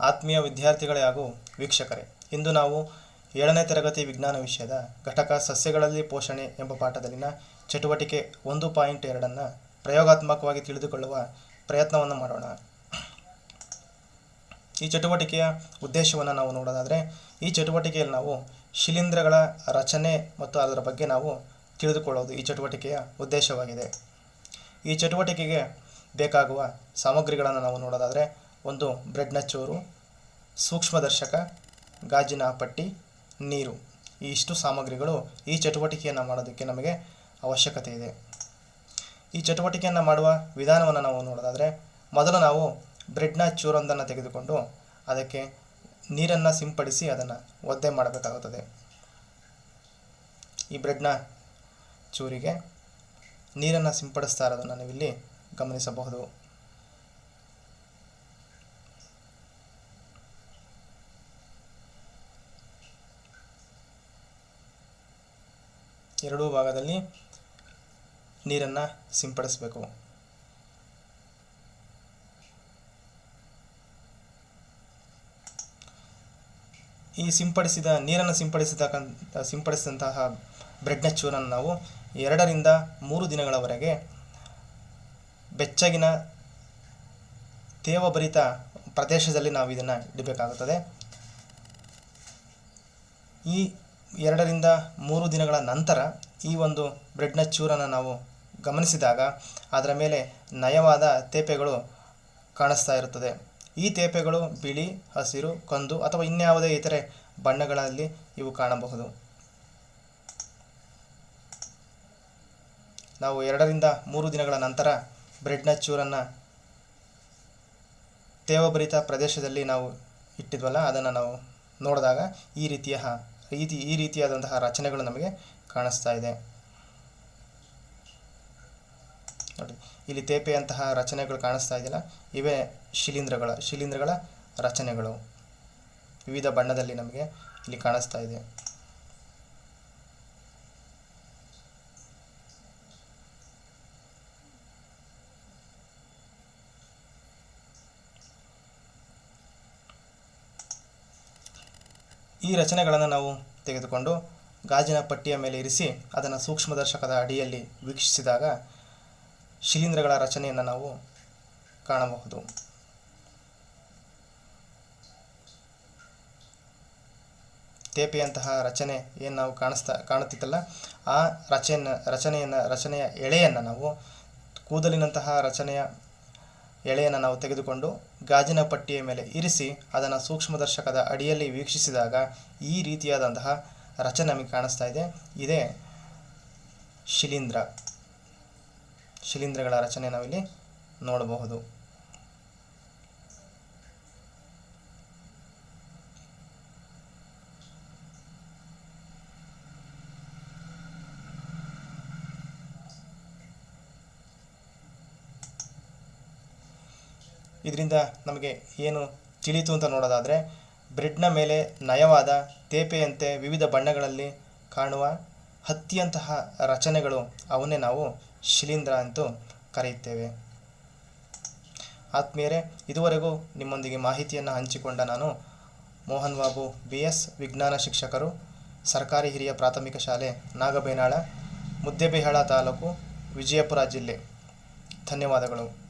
ಆತ್ಮೀಯ ವಿದ್ಯಾರ್ಥಿಗಳೇ ಹಾಗೂ ವೀಕ್ಷಕರೇ, ಇಂದು ನಾವು ಏಳನೇ ತರಗತಿ ವಿಜ್ಞಾನ ವಿಷಯದ ಘಟಕ ಸಸ್ಯಗಳಲ್ಲಿ ಪೋಷಣೆ ಎಂಬ ಪಾಠದಲ್ಲಿನ ಚಟುವಟಿಕೆ ಒಂದು ಪಾಯಿಂಟ್ ಎರಡನ್ನು ಪ್ರಯೋಗಾತ್ಮಕವಾಗಿ ತಿಳಿದುಕೊಳ್ಳುವ ಪ್ರಯತ್ನವನ್ನು ಮಾಡೋಣ. ಈ ಚಟುವಟಿಕೆಯ ಉದ್ದೇಶವನ್ನು ನಾವು ನೋಡೋದಾದರೆ, ಈ ಚಟುವಟಿಕೆಯಲ್ಲಿ ನಾವು ಶಿಲೀಂಧ್ರಗಳ ರಚನೆ ಮತ್ತು ಅದರ ಬಗ್ಗೆ ನಾವು ತಿಳಿದುಕೊಳ್ಳೋದು ಈ ಚಟುವಟಿಕೆಯ ಉದ್ದೇಶವಾಗಿದೆ. ಈ ಚಟುವಟಿಕೆಗೆ ಬೇಕಾಗುವ ಸಾಮಗ್ರಿಗಳನ್ನು ನಾವು ನೋಡೋದಾದರೆ ಒಂದು ಬ್ರೆಡ್ನ ಚೂರು ಸೂಕ್ಷ್ಮದರ್ಶಕ ಗಾಜಿನ ಪಟ್ಟಿ, ನೀರು. ಈ ಇಷ್ಟು ಸಾಮಗ್ರಿಗಳು ಈ ಚಟುವಟಿಕೆಯನ್ನು ಮಾಡೋದಕ್ಕೆ ನಮಗೆ ಅವಶ್ಯಕತೆ ಇದೆ. ಈ ಚಟುವಟಿಕೆಯನ್ನು ಮಾಡುವ ವಿಧಾನವನ್ನು ನಾವು ನೋಡೋದಾದರೆ, ಮೊದಲು ನಾವು ಬ್ರೆಡ್ನ ಚೂರೊಂದನ್ನು ತೆಗೆದುಕೊಂಡು ಅದಕ್ಕೆ ನೀರನ್ನು ಸಿಂಪಡಿಸಿ ಅದನ್ನು ಒದ್ದೆ ಮಾಡಬೇಕಾಗುತ್ತದೆ. ಈ ಬ್ರೆಡ್ನ ಚೂರಿಗೆ ನೀರನ್ನು ಸಿಂಪಡಿಸ್ತಾ ಇರೋದನ್ನು ನೀವಿಲ್ಲಿ ಗಮನಿಸಬಹುದು. ಎರಡೂ ಭಾಗದಲ್ಲಿ ನೀರನ್ನು ಸಿಂಪಡಿಸಬೇಕು. ಈ ಸಿಂಪಡಿಸಿದ, ನೀರನ್ನು ಸಿಂಪಡಿಸಿದಕ್ಕಂಥ ಸಿಂಪಡಿಸಿದಂತಹ ಬ್ರೆಡ್ನ ಚೂರನ್ನು ನಾವು ಎರಡರಿಂದ ಮೂರು ದಿನಗಳವರೆಗೆ ಬೆಚ್ಚಗಿನ ತೇವಭರಿತ ಪ್ರದೇಶದಲ್ಲಿ ನಾವು ಇದನ್ನು ಇಡಬೇಕಾಗುತ್ತದೆ. ಈ ಎರಡರಿಂದ ಮೂರು ದಿನಗಳ ನಂತರ ಈ ಒಂದು ಬ್ರೆಡ್ನ ಚೂರನ್ನು ನಾವು ಗಮನಿಸಿದಾಗ ಅದರ ಮೇಲೆ ನಯವಾದ ತೇಪೆಗಳು ಕಾಣಿಸ್ತಾ ಇರುತ್ತದೆ. ಈ ತೇಪೆಗಳು ಬಿಳಿ, ಹಸಿರು, ಕಂದು ಅಥವಾ ಇನ್ಯಾವುದೇ ಇತರೆ ಬಣ್ಣಗಳಲ್ಲಿ ಇವು ಕಾಣಬಹುದು. ನಾವು ಎರಡರಿಂದ ಮೂರು ದಿನಗಳ ನಂತರ ಬ್ರೆಡ್ನ ಚೂರನ್ನು ತೇವಭರಿತ ಪ್ರದೇಶದಲ್ಲಿ ನಾವು ಇಟ್ಟಿದ್ವಲ್ಲ, ಅದನ್ನು ನಾವು ನೋಡಿದಾಗ ಈ ರೀತಿಯ ರೀತಿ, ಈ ರೀತಿಯಾದಂತಹ ರಚನೆಗಳು ನಮಗೆ ಕಾಣಿಸ್ತಾ ಇದೆ. ನೋಡಿ, ಇಲ್ಲಿ ತೇಪೆಯಂತಹ ರಚನೆಗಳು ಕಾಣಿಸ್ತಾ ಇದೆಯಲ್ಲ, ಇವೇ ಶಿಲೀಂಧ್ರಗಳ ಶಿಲೀಂಧ್ರಗಳ ರಚನೆಗಳು. ವಿವಿಧ ಬಣ್ಣದಲ್ಲಿ ನಮಗೆ ಇಲ್ಲಿ ಕಾಣಿಸ್ತಾ ಇದೆ. ಈ ರಚನೆಗಳನ್ನು ನಾವು ತೆಗೆದುಕೊಂಡು ಗಾಜಿನ ಪಟ್ಟಿಯ ಮೇಲೆ ಇರಿಸಿ ಅದನ್ನು ಸೂಕ್ಷ್ಮದರ್ಶಕದ ಅಡಿಯಲ್ಲಿ ವೀಕ್ಷಿಸಿದಾಗ ಶಿಲೀಂಧ್ರಗಳ ರಚನೆಯನ್ನು ನಾವು ಕಾಣಬಹುದು. ತೇಪೆಯಂತಹ ರಚನೆ ಏನು ನಾವು ಕಾಣಿಸ್ತಾ, ಕಾಣುತ್ತಿತ್ತಲ್ಲ, ಆ ರಚನೆ ರಚನೆಯನ್ನು, ರಚನೆಯ ಎಳೆಯನ್ನು ನಾವು ಕೂದಲಿನಂತಹ ರಚನೆಯ ಎಳೆಯನ್ನು ನಾವು ತೆಗೆದುಕೊಂಡು ಗಾಜಿನ ಪಟ್ಟಿಯ ಮೇಲೆ ಇರಿಸಿ ಅದನ್ನು ಸೂಕ್ಷ್ಮದರ್ಶಕದ ಅಡಿಯಲ್ಲಿ ವೀಕ್ಷಿಸಿದಾಗ ಈ ರೀತಿಯಾದಂತಹ ರಚನೆ ನಮಗೆ ಕಾಣಿಸ್ತಾ ಇದೆ. ಇದೇ ಶಿಲೀಂಧ್ರ. ಶಿಲೀಂಧ್ರಗಳ ರಚನೆ ನಾವಿಲ್ಲಿ ನೋಡಬಹುದು. ಇದರಿಂದ ನಮಗೆ ಏನು ತಿಳಿಯಿತು ಅಂತ ನೋಡೋದಾದರೆ, ಬ್ರೆಡ್ನ ಮೇಲೆ ನಯವಾದ ತೇಪೆಯಂತೆ ವಿವಿಧ ಬಣ್ಣಗಳಲ್ಲಿ ಕಾಣುವ ಹತ್ತಿಯಂತಹ ರಚನೆಗಳು ಅವನ್ನೇ ನಾವು ಶಿಲೀಂಧ್ರ ಅಂತೂ ಕರೆಯುತ್ತೇವೆ. ಆತ್ಮೀಯರೇ, ಇದುವರೆಗೂ ನಿಮ್ಮೊಂದಿಗೆ ಮಾಹಿತಿಯನ್ನು ಹಂಚಿಕೊಂಡ ನಾನು ಮೋಹನ್ ಬಾಬು ಬಿ ಎಸ್ ವಿಜ್ಞಾನ ಶಿಕ್ಷಕರು, ಸರ್ಕಾರಿ ಹಿರಿಯ ಪ್ರಾಥಮಿಕ ಶಾಲೆ ನಾಗಬೇನಾಳ, ಮುದ್ದೇಬೇಹಾಳ ತಾಲೂಕು ವಿಜಯಪುರ ಜಿಲ್ಲೆ. ಧನ್ಯವಾದಗಳು.